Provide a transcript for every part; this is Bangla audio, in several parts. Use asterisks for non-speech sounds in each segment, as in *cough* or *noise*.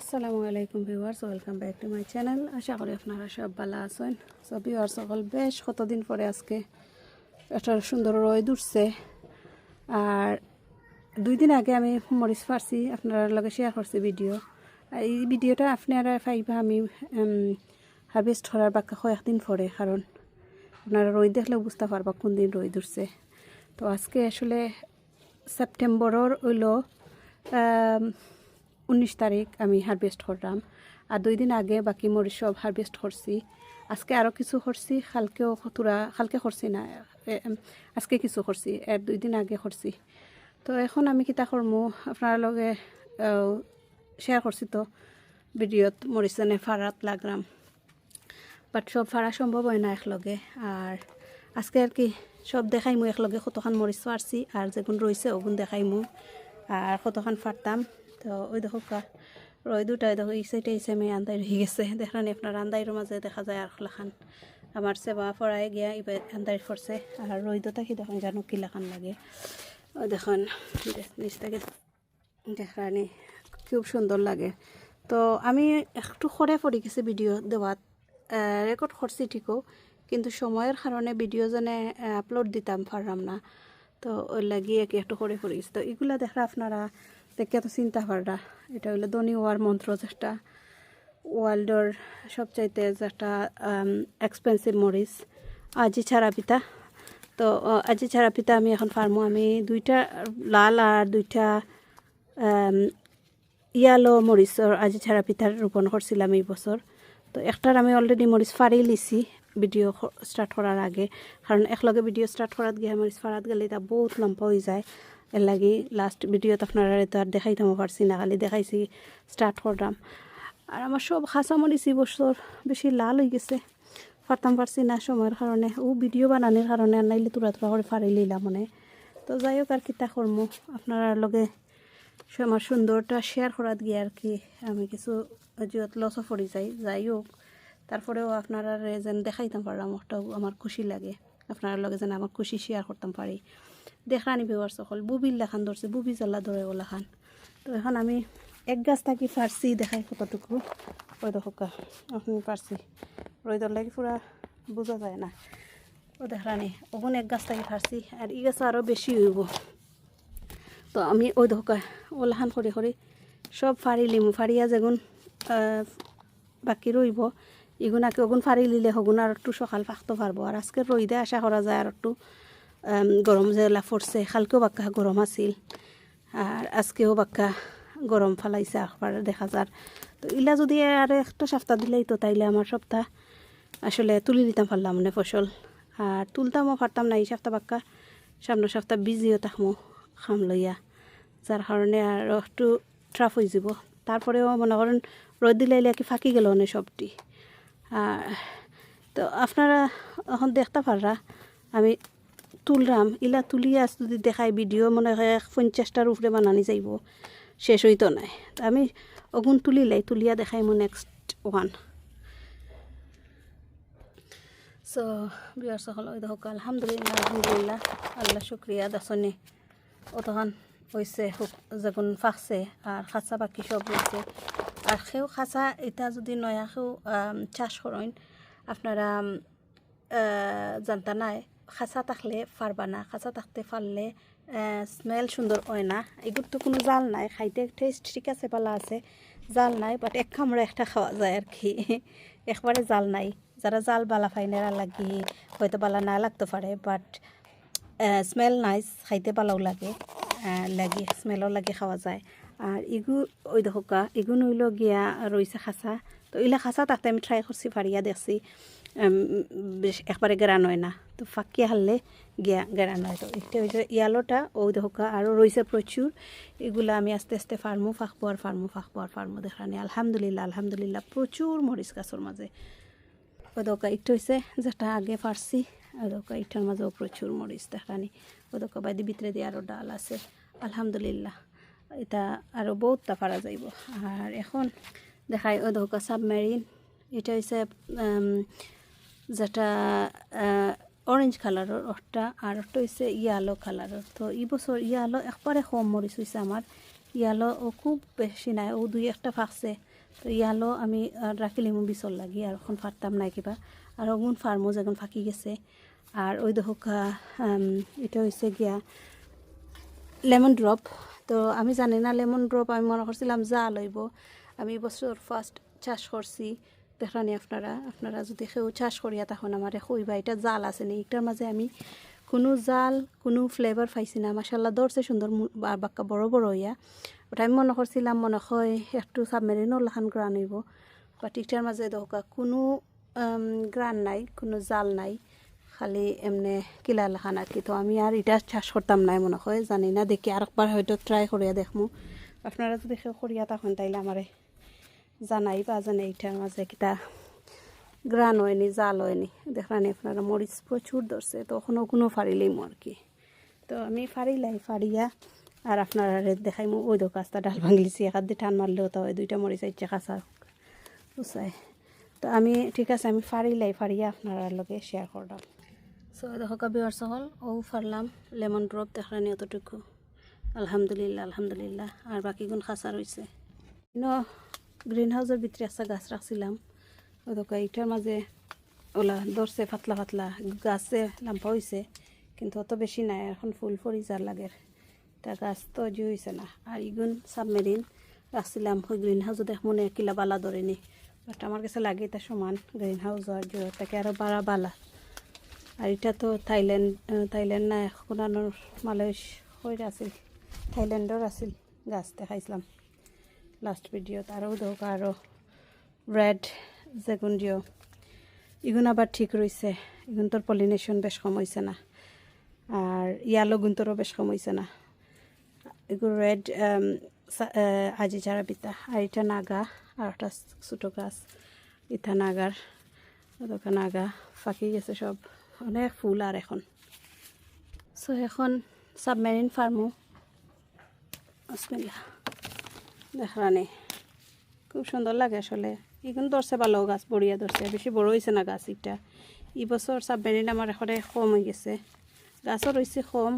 আসসালামু আলাইকুম viewers, welcome back to my channel. আশা করি আপনারা সব ভালো আছেন। সব ভিউয়ার্স, সকল বেশ কতদিন পরে আজকে একটা সুন্দর রোদ উঠছে। আর দুই দিন আগে আমি মরিচ পারছি আপনার লগে শেয়ার করছি ভিডিও এই ভিডিওটা আপনারা পাইবা আমি হারভেস্ট করার বাক্কা কয়েকদিন পরে, কারণ আপনারা রোদ দেখলেও বুঝতে পারবা কোন দিন রোদ উঠছে। তো আজকে আসলে সেপ্টেম্বরের হইল উনিশ তারিখ আমি হারভেস্ট করলাম। আর দুই দিন আগে বাকি মরিচ সব হারভেস্ট করছি। আজকে আরও কিছু করছি, কালকেও তোরা কালকে করছি না আজকে কিছু করছি, এর দুই দিন আগে করছি। তো এখন আমি কিতা করমু, আপনার লগে শেয়ার করছি তো, ভিডিওত মরিচানে ফারাত লাগলাম। বাট সব ফাড়া সম্ভব হয় না একলগে। আর আজকে আর কি সব দেখাইমু, একলগে কতখান মরিচ ফারছি আর যেগুন রয়েছে ওগুন দেখাইমু, আর কতখান ফারতাম তো ওই দেখো রয় দুটাই দেখো, এই সাইডে এই সাইমে আন্দাই রয়ে গেছে। *laughs* দেখলানি আপনার আন্দাইয়ের মাঝে দেখা যায় আর খান আমার সেবা ফরাই গিয়া এবার আন্দাই ফরছে আর রইদ থাকি দেখুন, জানো কিলাখান লাগে। ওই দেখুন নিচ থেকে দেখলানি খুব সুন্দর লাগে। তো আমি একটু খরে পড়ে গেছি ভিডিও দেওয়াত রেকর্ড করছি ঠিকও, কিন্তু সময়ের কারণে ভিডিও যেনে আপলোড দিতাম পারলাম না। তো ওই লাগিয়ে কি একটু করে পড়ে গেছি। তো এগুলা দেখরা আপনারা দেখে তো চিন্তা পাররা এটা হলো ধনী ওয়ার মন্ত্র যেটা ওয়ার্ল্ডর সবচাইতে যেটা এক্সপেন্সিভ মরিচ, আজি ছাড়া পিতা তো আজি ছাড়া পিতা আমি এখন ফার্মো। আমি দুইটা লাল আর দুইটা ইয়ালো মরিচর আজি ছাড়া পিঠার রোপণ করছিলাম এই বছর। তো একটার আমি অলরেডি মরিচ ফাড়ি লিছি ভিডিও স্টার্ট করার আগে। কারণ একলগে ভিডিও স্টার্ট করাত গিয়ে মরিচ ফাড়াত গেলে এটা বহুত লম্বা হয়ে যায়। এর লাগি লাস্ট ভিডিওত আপনারা তো আর দেখাইতাম পারছি না, খালি দেখাইছি স্টার্ট করলাম। আর আমার সব খাঁচা মরিচ এই বছর বেশি লাল হয়ে গেছে ফারতাম পারছি না সময়ের কারণে। ও ভিডিও বানানোর কারণে আর নাইলে তুরা তুরা করে ফাড়ি লইলাম মনে। তো যাই হোক আর কিতা করমু, আপনারা লগে আমার সুন্দরটা শেয়ার করাত গিয়ে আর কি আমি কিছু জিওত লসও পড়ে যাই। যাই হোক তারপরেও আপনারা যেন দেখাইতাম পারলাম, ওটাও আমার খুশি লাগে। আপনার লগে যেন আমার খুশি শেয়ার করতাম পারি। দেখরানি বিবার সকল বুবির লেখান ধরছে, বুবি জ্বালা ধরে ওলাখান তো এখন আমি এক গাছ থাকি ফার্সি, দেখাই কতটুকু। ওই দেখা আপনি পারছি রইদর লাগে পুরা বোঝা যায় না। ও দেখরানি ওগুন এক গাছ থাকি ফার্সি, আর ই গাছ আরও বেশি হইব। তো আমি ওই ধোকা ওলাহান করে করে সব ফাড়ি লিমু, ফাড়িয়া যেগুন বাকি রইব ইগুনাকে ওগুন ফাড়ি লিলে হগুন আর একটু সকাল ফাঁকতে পারব। আর আজকে রইদে আশা করা যায় আর একটু গরম যেলা পড়ছে কালকেও বাক্কা গরম আছিল। আর আজকেও বাক্কা গরম ফালাইছে আখবার দেখা যার। তো ইলা যদি আর একটা সপ্তাহ দিলেই তো তাইলে আমার সপ্তাহ। আসলে তুলি নিতাম পারলাম মানে ফসল। আর তুলতামও পারতাম না এই সপ্তাহ বাক্কা। সামনের সপ্তাহ বিজিও থাকমো খাম লইয়া। যার কারণে আর একটু ট্রাফ হয়ে যাব। তারপরেও মনে করেন, রোদ দিলে এলে কি ফাঁকি গেল না সবটি। আর তো আপনারা এখন দেখতে পাররা, আমি তুলরাম ইলা তুলিয়া যদি দেখাই ভিডিও মনে হয় পঞ্চাশটার উপরে বানানি যাইব। শেষ হইতো নাই। আমি অগুন তুলিলাই তুলিয়া দেখাই মো নেক্সট ওয়ান সো বিয়ার সকল ওই দেখো আলহামদুলিল্লাহ আলহামদুলিল্লাহ, আল্লাহ শুক্রিয়া দাসনে। অতখান হয়েছে যেগুন ফাঁকছে আর খাঁচা বাকি সব রয়েছে আর সেও খাঁচা, এটা যদি নয়া সেও চাষ করেন আপনারা জানতা নাই। খাঁচা থাকলে পারবা না খাঁচা থাকতে পারলে স্মেল সুন্দর হয় না। এগুলো তো কোনো জাল নাই, খাইতে টেস্ট ঠিক আছে, পালা আছে, জাল নাই বাট এক কামড়ে একটা খাওয়া যায় আর কি *laughs* একবারে জাল নাই। যারা জাল বালা ফাইনেরা লাগি হয়তো বালা না লাগতে পারে বাট স্মেল নাইস খাইতে ভালো লাগে লাগে স্মেলও লাগে খাওয়া যায়। আর ইগু, ওই দেখা ইগু নইল গিয়া রইছে খাঁচা। তো ইলা খাঁচা তাতে আমি ট্রাই করছি, ফাড়িয়া দেখছি। বেশ একবারে গেরান হয় না। তো ফাঁকি হারলে গিয়া গেরান হয় তো এটা হয়েছে ইয়ালোটা ওই দেখা আরও রয়েছে প্রচুর। এগুলো আমি আস্তে আস্তে ফার্মো ফাঁকবো আর ফার্মো ফাঁকবো আর ফার্মো দেখা দেখানি আলহামদুলিল্লাহ আলহামদুলিল্লাহ প্রচুর মরিচ গাছের মাঝে। ওদকা ইট হয়েছে যেটা আগে পারছি ওদকা ইটার মাঝেও প্রচুর মরিচ দেখানি ওদকা বাইদি ভিতরে দিয়ে আরও ডাল আছে। আলহামদুলিল্লাহ, এটা আরও বহুতটা পারা যাইব। আর এখন দেখাই ওদকা সাবমেরিন এটা হয়েছে যেটা অরেঞ্জ কালারের ওটা আর একটা হয়েছে ইয়ালো কালারের তো এই বছর ইয়ালো একবারে কম মরিচ হয়েছে আমার ইয়ালো ও খুব বেশি নাই ও দুই একটা ফাঁকছে তো ইয়ালো আমি রাখিলিমু বিচল লাগি আর এখন ফাটতাম নাই কিবা। আর ওগুন ফার্মো যেগুন ফাঁকি গেছে। আর ওই দেখা এটা হয়েছে গিয়া লেমন ড্রপ তো আমি জানি না লেমন ড্রপ আমি মনে করছিলাম যা লইব আমি বছর ফার্স্ট চাষ করছি দেখানি আপনারা আপনারা যদি কেউ চাষ করিয়া তখন আমার কইবা এটা জাল আছে নি এটার মাঝে আমি কোনো জাল, কোনো ফ্লেভার পাইছি না মাসাল্লাহ দরছে সুন্দর মু- বাক্কা বড় বড় হইয়া। ওটা আমি মনে করছিলাম, মনে হয় একটু সাবমেরিনও লাখান গ্রান হইব। বাট এটার মাঝে দরকার কোনো গ্রান নাই, কোনো জাল নাই, খালি এমনি কিলা লেখা নাকি তো আমি আর এটা চাষ করতাম নাই মনে হয়, জানি না, দেখি আরেকবার হয়তো ট্রাই করিয়া দেখমু। আপনারা যদি করিয়া তখন তাইলে আমারে জানাই বা জানে এইটার মাঝে কিতা গ্রান হয়নি, জাল হয়নি। দেখলানি আপনারা মরিচ প্রচুর ধরছে তখনও কোনো ফাড়িলেই আর কি। তো আমি ফাড়িলাই, ফাড়িয়া আর আপনারা দেখাইমু, ওই দো কাজটা ডাল ভাঙলিছি, এক দিয়ে টান মারলেও তো ওই দুইটা মরিচ আইছে, কাঁচা বুঝাই তো আমি, ঠিক আছে, আমি ফাড়িলাই, ফাড়িয়া আপনারা লগে শেয়ার করলাম। সো দেখো কাবিওয়ার সহল, ও ফারলাম লেমন ড্রপ দেখলানি অতটুকু আলহামদুলিল্লাহ আলহামদুলিল্লাহ, আর বাকিগুণ খাসা রয়েছে গ্রিন হাউসের ভিতরে একটা গাছ রাখছিলাম। ওদকা এইটার মাঝে ওলা ধরছে, পাতলা পাতলা গাছে লাম্পা হয়েছে কিন্তু অত বেশি নাই, এখন ফুল ফরি যার লাগে তা গাছ তো জি হয়েছে না। আর ইগুন সাবমেরিন রাখছিলাম, ওই গ্রিন হাউসও দেখ মনে কিলা বালা ধরেনি। বাট আমার কাছে লাগে এটা সমান গ্রিন হাউস আর জোর তাকে আরও বাড়া বালা। আর এটা তো থাইল্যান্ড থাইল্যান্ড না, কোনানোর মালয়েশ হয়ে আছিল, থাইল্যান্ডর আছিল গাছ দেখাইছিলাম। লাস্ট ভিডিওত আরও দোক আরও রেড যেগুন দিও ইগুন আবার ঠিক রয়েছে ইগুন তোর পলিনেশন বেশ কম হয়েছে না। আর ইয়ালো গুন্তরও বেশ কম হয়েছে না। এগুলো রেড আজি চারা পিতা, আর এটা নাগা, আর একটা ছোটো গাছ ইটা নাগার ওদকা নাগা, ফাঁকি গেছে সব। অনেক ফুল আর এখন। সো এখন সাবমেরিন ফার্মও বিসমিল্লাহ। দেখরানি খুব সুন্দর লাগে আসলে। এখন ধরছে ভালো গাছ, বড়িয়া ধরছে। বেশি বড় হয়েছে না গাছ এটা এই বছর সাবমেরিন আমার এখানে কম হয়ে গেছে। গাছও রয়েছে কম,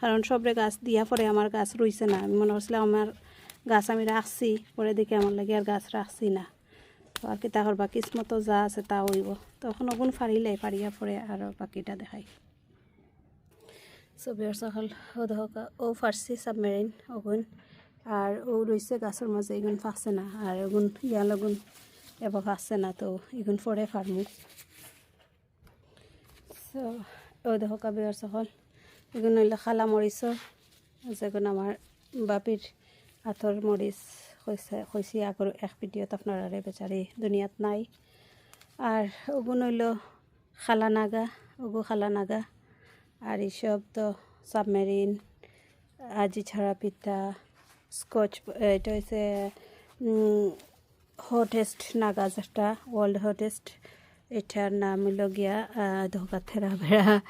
কারণ সবরে গাছ দিয়া পরে আমার গাছ রইছে না। আমি মনে করছিলাম আমার গাছ আমি রাখছি, পরে দেখে আমার লাগে আর গাছ রাখছি না। তো আর কি তাহর বাকি মতো যা আছে তা হইব। তখন ওগুন ফারিলে ফারিয়া পরে আর বাকিটা দেখাই। ছবির সকল ও ও ফার্সি সাবমেরিন ওগুন। আর ও রয়েছে গাছের মাঝে, এগুন ফাঁকছে না। আর ওগুন ইয়াল ওগুন এবার ফাঁকছে না তো, এগুন পরে ফার্মু সো ও দেখো কাবিয়ার সকল এগুলো হইলে খালা মরিচর যেগুলো আমার বাপির হাতর মরিচ হয়েছে আগর এক ভিডিওত আপনারা বেচারি দুনিয়াত নাই। আর ওগুন হইল খালা নাগা, ওগু খালা নাগা। আর এইসব তো সাবমেরিন আজি ছাড়া পিঠা স্কচ, এটা হচ্ছে হটেস্ট নাগা যেটা ওয়ার্ল্ড হটেস্ট। এটার নাম হইল গিয়া ধোকা থেরা ভেড়া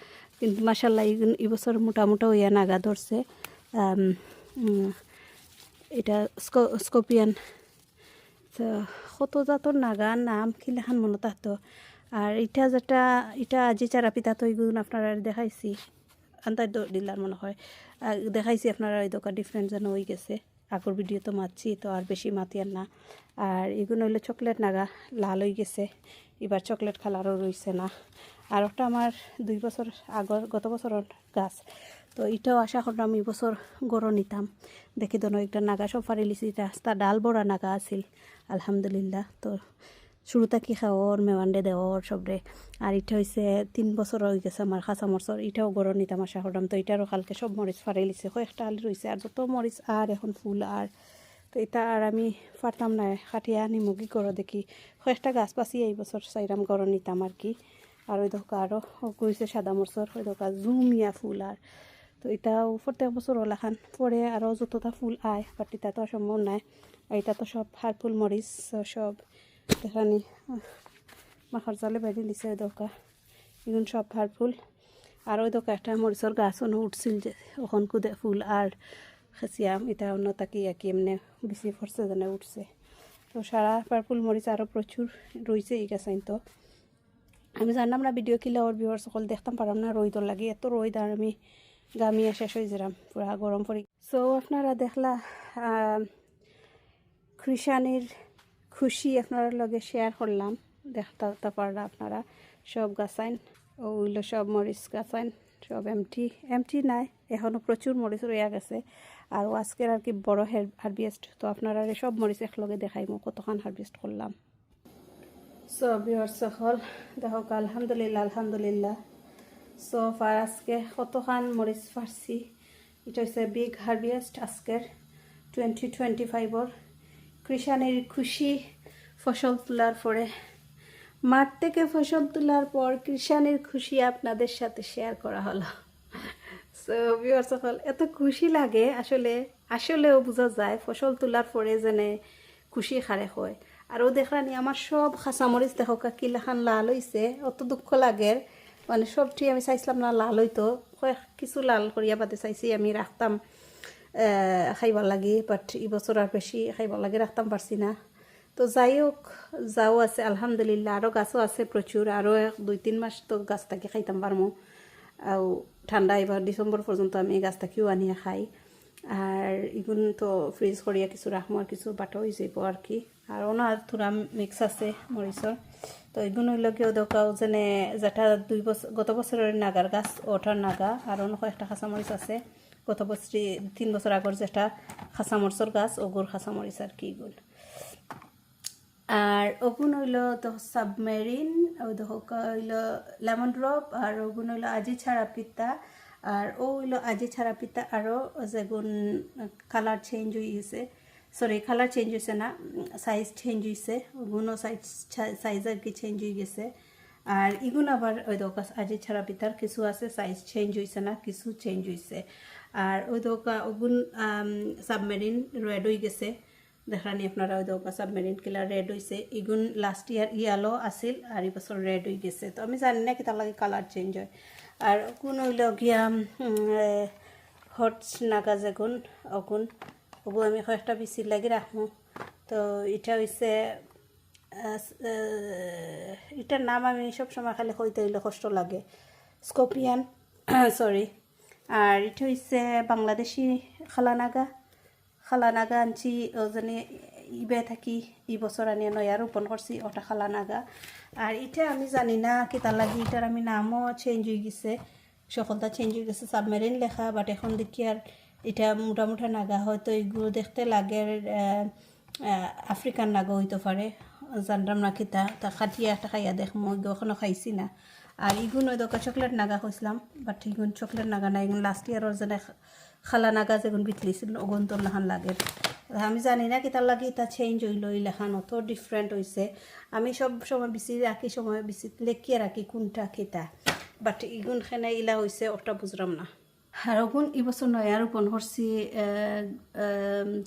কিন্তু মাসাল্লাহ এই বছর মোটামুটা হইয়া নাগা ধরছে। এটা স্ক- স্কপিয়ান। কত জাতর নাগা, নাম কিলাখান মনে থাকতো আর এটা যেটা, এটা আজি চারা পিতা তো এগুলো আপনারা দেখাইছি। আন্তার দিলার মনে হয়। দেখাইছি আপনারা, এই দোকান ডিফারেন্ট যেন হয়ে গেছে। আগর ভিডিও তো মাতছি তো আর বেশি মাতি আর না। আর এগুলো হইল চকলেট নাগা, লাল হয়ে গেছে। এবার চকলেট কালারও রয়েছে না। আর একটা আমার দুই বছর আগর, গত বছরের গাছ। তো এটাও আশা করলাম আমি বছর গড় নিতাম। দেখি তো একটা নাগা, সব লিছি রাস্তা ডাল বড়া নাগা আছিল। আলহামদুলিল্লাহ, তো শুরুতে কি খাওয়ার মেওয়ান্ডে দেওয়ার সবরে। আর এটা হয়েছে তিন বছর হয়ে গেছে আমার খাঁচা মরচর এটাও গড় নিতাম আশা করলাম তো এটারও কালকে সব মরিচ ফারাই লিছে কয়েকটা আলি রয়েছে আর যত মরিচ আর, এখন ফুল আর। তো এটা আর আমি পারতাম না, কাটিয়া নিমুগি গড় দেখি। কয়েকটা গাছ পাচি এই বছর চাইরাম গড় নিতাম আর কি। আর ওই দোকা আরও কইছে সাদা মরচর ওই দোকা জুমিয়া ফুল আর। তো এটাও প্রত্যেক বছর ওলাখান পরে আরও যতটা ফুল আয়, বাট এটা তো সম্ভব নাই। এটা তো সব হার ফুল, মরিচ, সব দেখানি মাখার জালে বেরিয়ে দিছে ওই দোকা। এগুলো সব হার ফুল। আর ওই দোকা একটা মরিচর গাছ অন্য উঠছিল যে, ওখান কুদে ফুল। আর খেসিয়াম এটা অন্য তাকি একি এমনি বেশি ফরসে জানে উঠছে। তো সারা পার্পুল মরিচ আরও প্রচুর রয়েছে এই গাছ তো আমি জানলাম না ভিডিও কিলা ওর বিহর সকল দেখতাম পারাম না রোদ লাগে। এত রোদ আর আমি গামিয়া শেষ হয়ে যেরাম, পুরা গরম পড়ি। সো আপনারা দেখলা কৃষানির খুশি আপনার লগে শেয়ার করলাম। দেখতে পারলা আপনারা। সব গাছাইন ওইগুলো সব মরিচ গাছাইন, সব এমটি এমটি নাই এখনও প্রচুর মরিচ রয়ে গেছে। আর আজকের আর কি বড় হারভেস্ট তো আপনারা সব মরিচ একলগে দেখাইমো, কতখান হারভেস্ট করলাম। সো বিহর সকল দেখক আলহামদুলিল্লাহ আলহামদুলিল্লাহ। সো ফার আজকে কতখান মরিচ ফারছি এটা হচ্ছে বিগ হারভেস্ট আজকের টোয়েন্টি টোয়েন্টি ফাইভর কৃষানের খুশি ফসল তোলার পরে, মাঠ থেকে ফসল তোলার পর কৃষানের খুশি আপনাদের সাথে শেয়ার করা হলো। সো বিহার সকল এত খুশি লাগে, আসলে, আসলেও বোঝা যায় ফসল তোলার পরে যেনে খুশি খারে হয়। আরও দেখলানি আমার সব খাঁচামরিচ দেখো কিলাখান লাল হইছে, অত দুঃখ লাগে। মানে সবটি আমি চাইছিলাম না লাল হইতো কিছু লাল করিয়া বাদে চাইছি, আমি রাখতাম। খাইবার লাগি বাট এবছর আর বেশি খাইবার লাগি রাখতাম পারছি না। তো যাই হোক যাও আছে আলহামদুলিল্লাহ আরও গাছও আছে প্রচুর আরও এক দুই তিন মাস তো গাছ থাকি খাইতাম পারমো আৰু ঠাণ্ডা এবার ডিসেম্বর পর্যন্ত আমি এই গাছটাকেও আনিয়ে খাই। আর ইগুন তো ফ্রিজ করিয়া কিছু রাখমো আর কিছু বাটো হয়ে যাব আর কি। আর ওনা থোড়া মিক্স আছে মরিচর তো হইল কেউ দেখাও যেনে যেটা দুই বছর গত বছরের নাগার গাছ ওটার নাগা আর অন্য কয়েকটা কাঁচামরিচ আছে। গত বছর তিন বছর আগর যেটা খাঁচামরিচর গাছ, ওগুর খাঁচামরিচ আর কি এগুলো আর ওগুন হইল তো সাবমেরিন হইল লেমন ড্রপ আর ওগুন হইল আজি ছাড়া পিতা, আর ও হইল আজি ছাড়া পিতা, আরও যেগুন কালার চেঞ্জ গেছে সরি কালার চেঞ্জ হয়েছে না সাইজ চেঞ্জ হয়েছে ওগুনও সাইজ সাইজ আর কি চেঞ্জ হয়ে গেছে। আর ইগুন আবার, ওই দোকা আজি ছাড়া পিতার কিছু আছে সাইজ চেঞ্জ হয়েছে না, কিছু চেঞ্জ হয়েছে আর ওই দোকা ওগুন সাবমেরিন রেড হয়ে গেছে। দেখানি আপনারা ওই দোকা সাবমেরিন কিলার রেড হয়েছে ইগুন লাস্ট ইয়ার ইয়ালো আছিল আর এই বছর রেড হয়ে গেছে। তো আমি জানি না কি তার লাগে কালার চেঞ্জ হয়। আর কোন হইল গিয়া হট নাগা যেগুন অগুন ওগু আমি কয়েকটা বেশি লাগি রাখব তো এটা হয়েছে এটার নাম আমি সবসময় খালি কইতে হইলে কষ্ট লাগে। স্কপিয়ান সরি *coughs* আর এটা হচ্ছে বাংলাদেশি খালানাগা। খালানাগা আনছি, ওজনে ইবে থাকি, ই বছর আনি নয়া রোপণ করছি, ওটা খালানাগা। আর এটা আমি জানি না কি তার লাগি, এটার আমি নামও চেঞ্জ হয়ে গেছে। সকলটা চেঞ্জ হয়ে গেছে সাবমেরিন লেখা বাট এখন দেখি আর এটা মোটা মোটা নাগা, হয়তো এগুলো দেখতে লাগে আফ্রিকান নাগা হইতে পারে। জানলাম না কিতা, তা খাটিয়া একটা খাইয়া দেখ মই এখনও খাইছি না। আর ইগুন ওই দোকান চকলেট নাগা কইছিলাম বাট ইগুন চকলেট নাগা না ইগুন লাস্ট ইয়ারর যেনে খালা নাগা যেগুন বিতলিছিল ওগুন তোর লাহান লাগে। আমি জানি না কিতার লাগে, এটা চেঞ্জ হইল, এই লেখান অত ডিফারেন্ট হয়েছে আমি সব সময় বেশি রাখি সময় বেশি লেখিয়ে রাখি কোনটা কেতা বাট ইগুন খেনে ইলা হয়েছে ওটা বুঝলাম না। আর ওগুন এবছর নয়া রোপণ করছি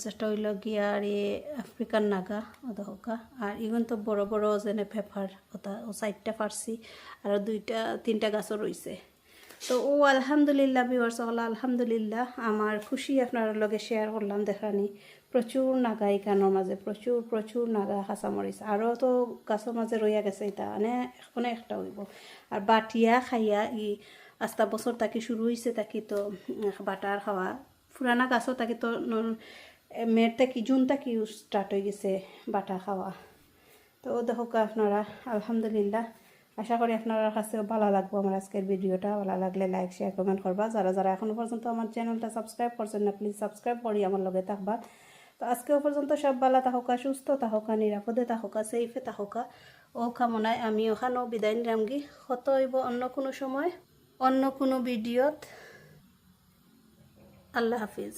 যেটা হইল গিয়া এ আফ্রিকান নাগা ওদা হোকা আর ইগুন তো বড় বড় যেনে পেপার ওটা ও চারটা পারছি আর দুইটা, তিনটা গাছও রয়েছে তো, ও, আলহামদুলিল্লাহ বিওয়ার সকল, আলহামদুলিল্লাহ আমার খুশি আপনার লগে শেয়ার করলাম দেখানি। প্রচুর নাগা এখানোর মাঝে প্রচুর প্রচুর নাগা কাঁচামরিচ আরও তো গাছের মাঝে রইয়া গেছে এটা মানে অনেক একটা হইব। আর বাটিয়া খাইয়া ই আস্তা বছর তাকে শুরু হয়েছে তাকে তো বাটার খাওয়া। পুরানা গাছও তাকে তো মের তাকি, জুন তাকি স্টার্ট হয়ে গেছে বাটা খাওয়া। তো দেখো আপনারা, আলহামদুলিল্লাহ। আশা করি আপনার কাছেও ভালো লাগবো আমার আজকের ভিডিওটা। ভালো লাগলে লাইক শেয়ার কমেন্ট করবা। যারা যারা এখনও পর্যন্ত আমার চ্যানেলটা সাবস্ক্রাইব করছেন না প্লিজ সাবস্ক্রাইব করি, আমার লগে থাকবা। তো আজকেও পর্যন্ত সব ভালো থাকা সুস্থ থাকা নিরাপদে থাকা সেফে থাকা ও কামনায় আমি ওখানেও বিদায় নিলামগি কত হইব অন্য কোনো সময়? অন্য কোনো ভিডিওত আল্লাহ হাফিজ।